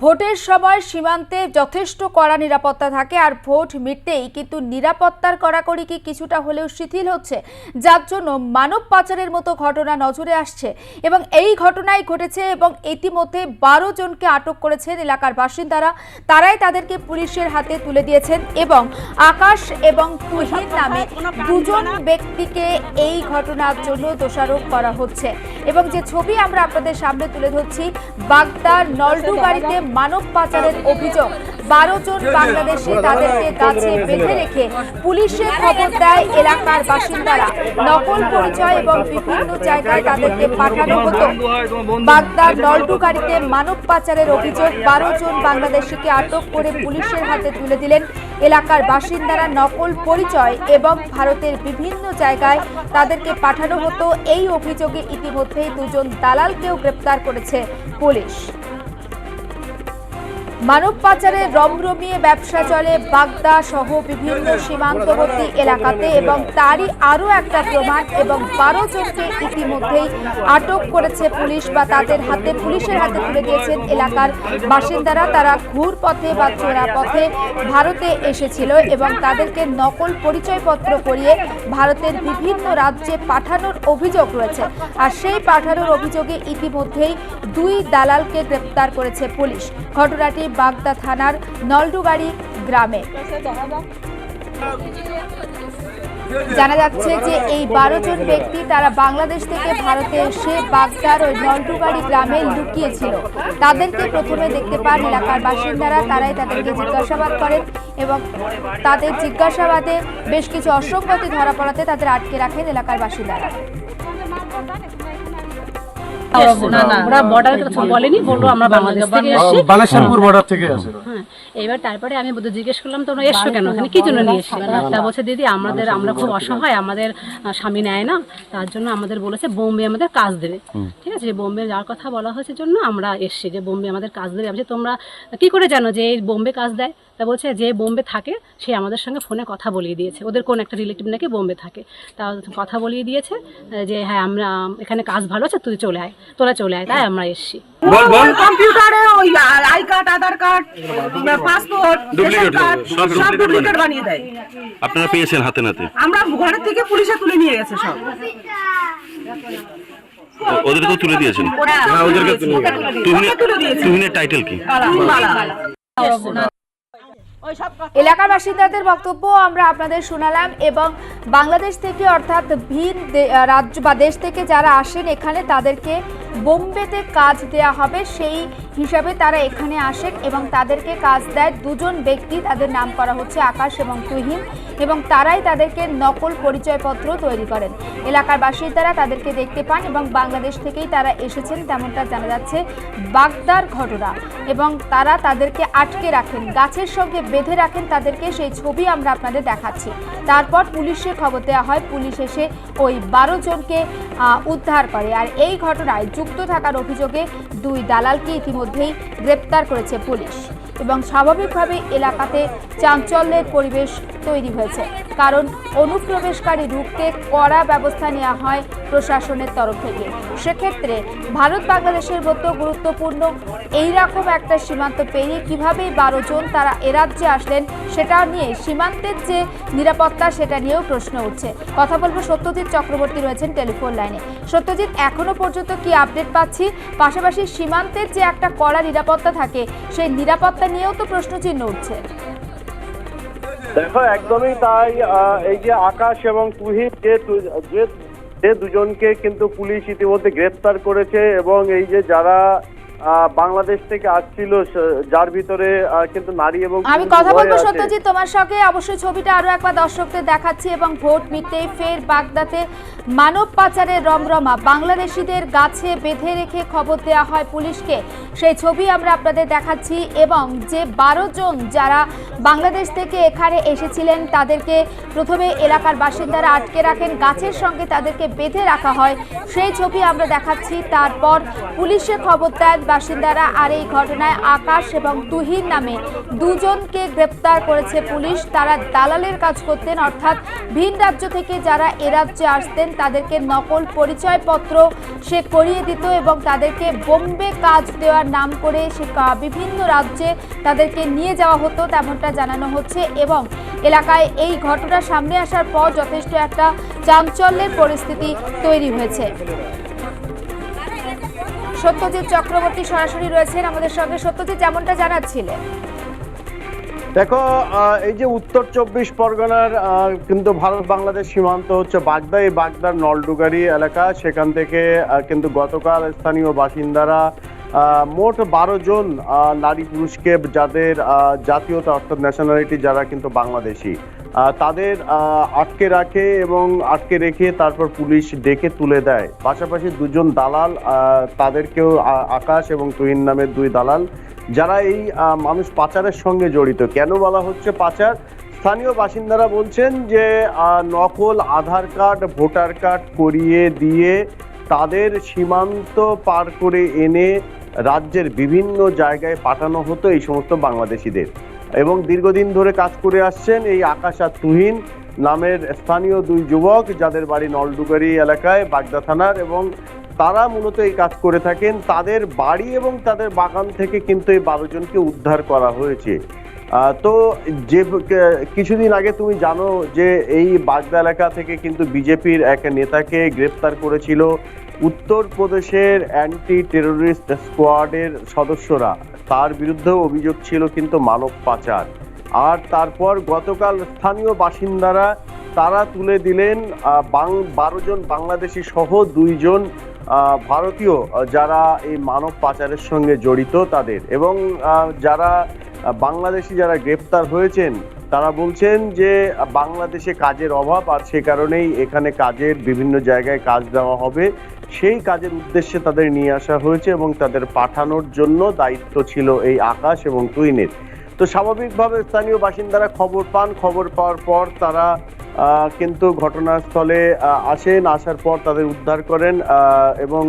ভোটের সময় সীমান্তে যথেষ্ট কড়া নিরাপত্তা থাকে আর ভোট মিটতেই কিন্তু নিরাপত্তার কড়াকড়ি কি কিছুটা হলেও শিথিল হচ্ছে, যার জন্য মানব পাচারের মতো ঘটনা নজরে আসছে। এবং এই ঘটনাই ঘটেছে এবং ইতিমধ্যে বারো জনকে আটক করেছেন এলাকার বাসিন্দারা। তারাই তাদেরকে পুলিশের হাতে তুলে দিয়েছেন এবং আকাশ এবং তুহিন নামে দুজন ব্যক্তিকে এই ঘটনার জন্য দোষারোপ করা হচ্ছে। এবং যে ছবি আমরা আপনাদের সামনে তুলে ধরছি, বাগদার নলডু গাড়িতে মানব পাচারের অভিযোগ। বারো জন বাংলাদেশি তাদেরকে গাছে বেঁধে রেখে পুলিশে খবর দেয় এলাকার বাসিন্দারা। নকল পরিচয় এবং বিভিন্ন জায়গায় তাদেরকে পাঠানো হতো। বাগদার নলডু গাড়িতে মানব পাচারের অভিযোগ, বারো জন বাংলাদেশিকে আটক করে পুলিশের হাতে তুলে দিলেন। এলাকার বাসিন্দারা নকল পরিচয় এবং ভারতের বিভিন্ন জায়গায় তাদেরকে পাঠানো হতো। এই অভিযোগে ইতিমধ্যেই দুজন দালালকেও গ্রেপ্তার করেছে পুলিশ। মানব পাচারে রমরমিয়ে ব্যবসা চলে বাগদা সহ বিভিন্ন সীমান্তবর্তী এলাকাতে এবং তারই আরও একটা প্রমাণ এবং বারো জনকে ইতিমধ্যেই আটক করেছে পুলিশ বা তাদের হাতে পুলিশের হাতে তুলে দিয়েছেন এলাকার বাসিন্দারা। তারা ঘুর পথে বা চোরা পথে ভারতে এসেছিল এবং তাদেরকে নকল পরিচয়পত্র করিয়ে ভারতের বিভিন্ন রাজ্যে পাঠানোর অভিযোগ রয়েছে। আর সেই পাঠানোর অভিযোগে ইতিমধ্যেই দুই দালালকে গ্রেপ্তার করেছে পুলিশ। ঘটনাটি বাগদা থানার নলডুবাড়ি গ্রামে। জানা যাচ্ছে যে এই বারো জন ব্যক্তি তারা বাংলাদেশ থেকে ভারতে এসে বাগদার ওই নলডুবাড়ি গ্রামে লুকিয়েছিল। তাদেরকে প্রথমে দেখতে পান এলাকার বাসিন্দারা, তারাই তাদেরকে জিজ্ঞাসাবাদ করেন এবং তাদের জিজ্ঞাসাবাদে বেশ কিছু অসঙ্গতি ধরা পড়াতে তাদের আটকে রাখেন এলাকার বাসিন্দারা। ওরা বর্ডার বলেনি বলল আমরা বাংলাদেশ থেকে এসেছি। বালেশ্বরপুর বর্ডার থেকে আসে। হ্যাঁ এবার তারপরে আমি বোধহয় জিজ্ঞেস করলাম তোমরা এসছো কেন? এখানে কি জন্য নিয়ে এসছো তা বলছে দিদি আমাদের আমরা খুব অসহায় আমাদের স্বামী নেয় না। তার জন্য আমাদের বলেছে বোম্বে আমাদের কাজ দেবে। ঠিক আছে বোম্বে যাওয়ার কথা বলা হয়েছে জন্য আমরা এসছি যে বোম্বে আমাদের কাজ দেবে। আমি তোমরা কি করে জানো যে এই বোম্বে কাজ দেয়? তা বলছে যে বোম্বে থাকে সে আমাদের সঙ্গে ফোনে কথা বলিয়ে দিয়েছে। ওদের কোন একটা রিলেটিভ নাকি বোম্বে থাকে। তা কথা বলিয়ে দিয়েছে যে হ্যাঁ আমরা এখানে কাজ ভালো আছে তুই চলে আয়। তোরা চলে আয় তাই আমরা এসছি। কম্পিউটারে ওই I card Aadhaar card passport সব ডুপ্লিকেট বানিয়ে দেয়। আপনারা পেয়েছেন হাতে নাতে। আমরা ঘরের থেকে পুলিশে তুলে নিয়ে গেছে সব। তুলে দিয়েছেন? হ্যাঁ ওদেরকে তুলে টাইটেল কি? এলাকার বাসিন্দাদের বক্তব্য আমরা আপনাদের শোনালাম এবং বাংলাদেশ থেকে অর্থাৎ ভিন রাজ্য বা দেশ থেকে যারা আসেন এখানে, তাদেরকে বোম্বেতে কাজ দেয়া হবে, সেই হিসাবে তারা এখানে আসেন এবং তাদেরকে কাজ দেয়। দুজন ব্যক্তি তাদের নাম করা হচ্ছে আকাশ এবং তুহিন এবং তারাই তাদেরকে নকল পরিচয়পত্র তৈরি করেন। এলাকার বাসিন্দারা তাদেরকে দেখতে পান এবং বাংলাদেশ থেকেই তারা এসেছেন, তেমনটা জানা যাচ্ছে বাগদার ঘটনা। এবং তারা তাদেরকে আটকে রাখেন, গাছের সঙ্গে বেঁধে রাখেন তাদেরকে, সেই ছবি আমরা আপনাদের দেখাচ্ছি। তারপর পুলিশে খবর দেওয়া হয়, পুলিশ এসে ওই বারো জনকে উদ্ধার করে। আর এই ঘটনায় যুক্ত থাকার অভিযোগে দুই দালালকে ইতিমধ্যেই গ্রেপ্তার করেছে পুলিশ। এবং স্বাভাবিকভাবে এলাকাতে চাঞ্চল্যের পরিবেশ তৈরি হয়েছে। কারণ অনুপ্রবেশকারী রুখতে কড়া ব্যবস্থা নেওয়া হয় প্রশাসনের তরফ থেকে। সেক্ষেত্রে ভারত বাংলাদেশের মতো গুরুত্বপূর্ণ এইরকম একটা সীমান্ত পেরিয়ে কীভাবে বারো জন তারা এ রাজ্যে আসলেন সেটা নিয়ে সীমান্তের যে নিরাপত্তা সেটা নিয়েও প্রশ্ন উঠছে। কথা বলব সত্যজিৎ চক্রবর্তী রয়েছেন টেলিফোন লাইনে। সত্যজিৎ, এখনও পর্যন্ত কি আপডেট পাচ্ছি? পাশাপাশি সীমান্তের যে একটা কড়া নিরাপত্তা থাকে, সেই নিরাপত্তা নিয়েও তো প্রশ্নচিহ্ন উঠছে। দেখো, একদমই তাই এই যে আকাশ এবং তুহিন যে যে দুজনকে কিন্তু পুলিশ ইতিমধ্যে গ্রেফতার করেছে এবং এই যে যারা বাংলাদেশ থেকে আসছিল যার ভিতরে কিন্তু নারী এবং আমি কথা বলব। সত্যজিৎ তোমার সঙ্গে অবশ্যই ছবিটা আরও একবার দর্শকদের দেখাচ্ছি এবং ভোট মিটতেই ফের বাগদাতে মানব পাচারের রমরমা। বাংলাদেশিদের গাছে বেঁধে রেখে খবর দেওয়া হয় পুলিশকে। সেই ছবি আমরা আপনাদের দেখাচ্ছি এবং যে বারো জন যারা বাংলাদেশ থেকে এখানে এসেছিলেন তাদেরকে প্রথমে এলাকার বাসিন্দারা আটকে রাখেন। গাছের সঙ্গে তাদেরকে বেঁধে রাখা হয়। সেই ছবি আমরা দেখাচ্ছি। তারপর পুলিশে খবর দেন বাসিন্দারা আর এই ঘটনায় আকাশ এবং তুহিন নামে দুজনকে গ্রেপ্তার করেছে পুলিশ। তারা দালালের কাজ করতেন, অর্থাৎ ভিন রাজ্য থেকে যারা এ রাজ্যে আসতেন, তাদেরকে নকল পরিচয়পত্র সে করিয়ে দিত এবং তাদেরকে বোম্বে কাজ দেওয়ার নাম করে সে বিভিন্ন রাজ্যে তাদেরকে নিয়ে যাওয়া হতো, তেমনটা জানানো হচ্ছে। এবং এলাকায় এই ঘটনা সামনে আসার পর যথেষ্ট একটা চাঞ্চল্যের পরিস্থিতি তৈরি হয়েছে। সত্যজিৎ চক্রবর্তী সরাসরি রয়েছেন আমাদের সঙ্গে। সত্যজিৎ, যেমনটা জানাচ্ছিলেন। দেখো এই যে উত্তর চব্বিশ পরগনার কিন্তু ভারত বাংলাদেশ সীমান্ত হচ্ছে বাগদা। এই বাগদার নলডুগারি এলাকা, সেখান থেকে কিন্তু গতকাল স্থানীয় বাসিন্দারা মোট বারো জন নারী পুরুষকে যাদের জাতীয়তা অর্থাৎ ন্যাশনালিটি যারা কিন্তু বাংলাদেশি। তাদের আটকে রাখে এবং আটকে রেখে তারপর পুলিশ ডেকে তুলে দেয়। পাশাপাশি দুজন দালাল তাদেরকেও আকাশ এবং তুহিন নামের দুই দালাল, যারা এই মানুষ পাচারের সঙ্গে জড়িত। কেন বলা হচ্ছে পাচার? স্থানীয় বাসিন্দারা বলছেন যে নকল আধার কার্ড, ভোটার কার্ড করিয়ে দিয়ে তাদের সীমান্ত পার করে এনে রাজ্যের বিভিন্ন জায়গায় পাঠানো হতো এই সমস্ত বাংলাদেশিদের। এবং দীর্ঘদিন ধরে কাজ করে আসছেন এই আকাশ আর তুহিন নামের স্থানীয় দুই যুবক, যাদের বাড়ি নলডুগারি এলাকায়, বাগদা থানার, এবং তারা মূলত এই কাজ করে থাকেন। তাদের বাড়ি এবং তাদের বাগান থেকে কিন্তু এই বারো জনকে উদ্ধার করা হয়েছে। তো যে কিছুদিন আগে তুমি জানো যে এই বাগদা এলাকা থেকে কিন্তু বিজেপির এক নেতাকে গ্রেপ্তার করেছিল উত্তরপ্রদেশের অ্যান্টি টেরোরিস্ট স্কোয়াডের সদস্যরা। তার বিরুদ্ধেও অভিযোগ ছিল কিন্তু মানব পাচার। আর তারপর গতকাল স্থানীয় বাসিন্দারা, তারা তুলে দিলেন বারো জন বাংলাদেশি সহ দুইজন ভারতীয়, যারা এই মানব পাচারের সঙ্গে জড়িত তাদের। এবং যারা বাংলাদেশি যারা গ্রেপ্তার হয়েছেন, তারা বলছেন যে বাংলাদেশে কাজের অভাব আর সে কারণেই এখানে কাজের বিভিন্ন জায়গায় কাজ দেওয়া হবে। সেই কাজের উদ্দেশ্যে তাদের নিয়ে আসা হয়েছে এবং তাদের পাঠানোর জন্য দায়িত্ব ছিল এই আকাশ এবং টুইনের তো স্বাভাবিকভাবে স্থানীয় বাসিন্দারা খবর পান। খবর পাওয়ার পর তারা কিন্তু ঘটনাস্থলে আসেন আসার পর তাদের উদ্ধার করেন এবং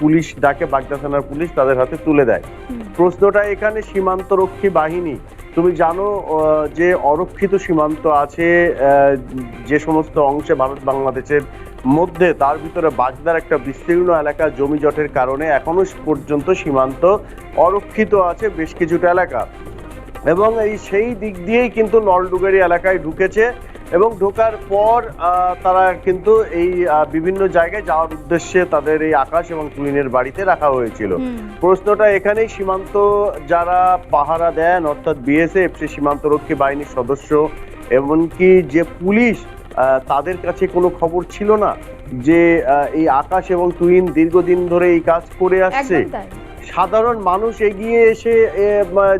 পুলিশ ডাকে বাগদা থানার পুলিশ তাদের হাতে তুলে দেয়। প্রশ্নটা এখানে সীমান্তরক্ষী বাহিনী। তুমি জানো যে অরক্ষিত সীমান্ত আছে যে সমস্ত অংশে ভারত বাংলাদেশের মধ্যে তার ভিতরে বাগদার একটা বিস্তীর্ণ এলাকা জমি জটের কারণে এখনও পর্যন্ত সীমান্ত অরক্ষিত আছে বেশ কিছুটা এলাকা। এবং এই সেই দিক দিয়েই কিন্তু নলডুগারি এলাকায় ঢুকেছে। এবং ঢোকার পর তারা কিন্তু এই বিভিন্ন জায়গায় যাওয়ার উদ্দেশ্যে তাদের এই আকাশ এবং তুলিনের বাড়িতে রাখা হয়েছিল। প্রশ্নটা এখানেই সীমান্ত যারা পাহারা দেন অর্থাৎ বিএসএফ সে সীমান্তরক্ষী বাহিনীর সদস্য এমনকি যে পুলিশ আহ, তাদের কাছে কোনো খবর ছিল না যে এই আকাশ এবং তুহিন দীর্ঘদিন ধরে এই কাজ করে আসছে। সাধারণ মানুষ এগিয়ে এসে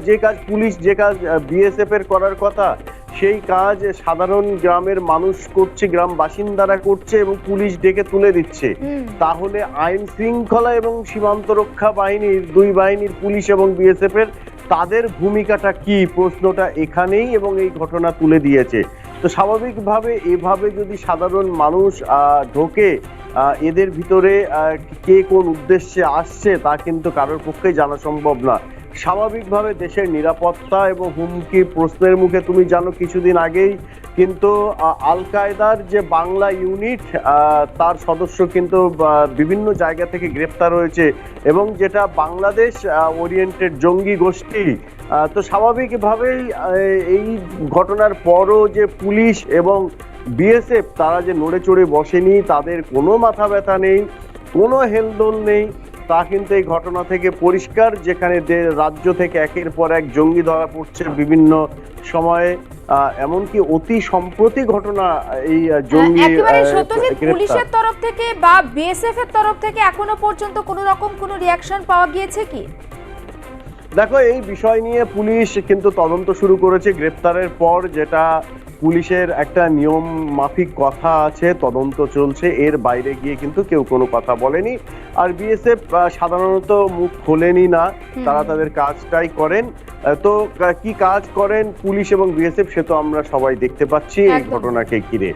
যে কাজ পুলিশ যে কাজ বিএসএফ এর করার কথা সেই কাজ সাধারণ গ্রামের মানুষ করছে গ্রাম বাসিন্দারা করছে এবং পুলিশ ডেকে তুলে দিচ্ছে। তাহলে আইন শৃঙ্খলা এবং সীমান্ত রক্ষা বাহিনীর দুই বাহিনীর পুলিশ এবং বিএসএফ এর তাদের ভূমিকাটা কি? প্রশ্নটা এখানেই এবং এই ঘটনা তুলে দিয়েছে। তো স্বাভাবিকভাবে এভাবে যদি সাধারণ মানুষ ঢোকে এদের ভিতরে কে কোন উদ্দেশ্যে আসছে তা কিন্তু কারোর পক্ষেই জানা সম্ভব না। স্বাভাবিকভাবে দেশের নিরাপত্তা এবং হুমকি প্রশ্নের মুখে তুমি জানো কিছুদিন আগেই, কিন্তু আল কায়দার যে বাংলা ইউনিট তার সদস্য কিন্তু বিভিন্ন জায়গা থেকে গ্রেপ্তার হয়েছে এবং যেটা বাংলাদেশ ওরিয়েন্টেড জঙ্গি গোষ্ঠী তো স্বাভাবিকভাবেই এই ঘটনার পরও যে পুলিশ এবং বিএসএফ তারা যে নড়ে চড়ে বসেনি, তাদের কোনো মাথা ব্যথা নেই, কোনো হেলদোল নেই তা কিন্তু এই ঘটনা থেকে পরিষ্কার যেখানে রাজ্য থেকে একের পর এক জঙ্গি ধরা পড়ছে বিভিন্ন সময়ে এমনকি অতি সম্প্রতি ঘটনা এই জঙ্গি গ্রেপ্তার। পুলিশের তরফ থেকে বা বিএসএফ এর তরফ থেকে এখনও পর্যন্ত কোনো রকম কোনো রিয়াকশন পাওয়া গিয়েছে কি দেখো এই বিষয় নিয়ে পুলিশ কিন্তু তদন্ত শুরু করেছে গ্রেপ্তারের পর যেটা পুলিশের একটা নিয়ম মাফিক কথা আছে তদন্ত চলছে এর বাইরে গিয়ে কিন্তু কেউ কোনো কথা বলেনি। আর বিএসএফ সাধারণত মুখ খোলেনি না তারা তাদের কাজটাই করেন। তো কি কাজ করেন পুলিশ এবং বিএসএফ সে তো আমরা সবাই দেখতে পাচ্ছি এই ঘটনাকে ঘিরে।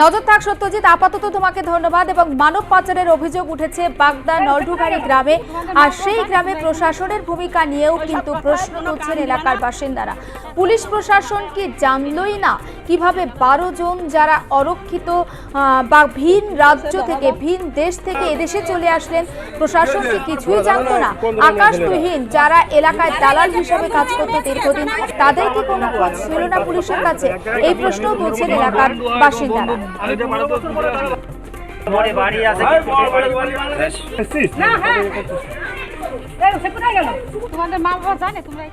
নজর থাক সত্যজিৎ, আপাতত তোমাকে ধন্যবাদ এবং মানব পাচারের অভিযোগ উঠেছে বাগদা নলডুগারি গ্রামে। আর সেই গ্রামে প্রশাসনের ভূমিকা নিয়েও কিন্তু প্রশ্ন তুলছেন এলাকার বাসিন্দারা। পুলিশ প্রশাসন কি জানলই না? কীভাবে বারো জন যারা অরক্ষিত বা ভিন রাজ্য থেকে, ভিন দেশ থেকে এদেশে চলে আসলেন, প্রশাসন কি কিছুই জানতো না? আকাশ যারা এলাকায় দালাল হিসাবে কাজ করতে দীর্ঘদিন, তাদের কি কোনো খোঁজ ছিল না পুলিশের কাছে? এই প্রশ্ন তুলছেন এলাকার বাসিন্দারা। তোমাদের মা বাবা জানে, তোমরা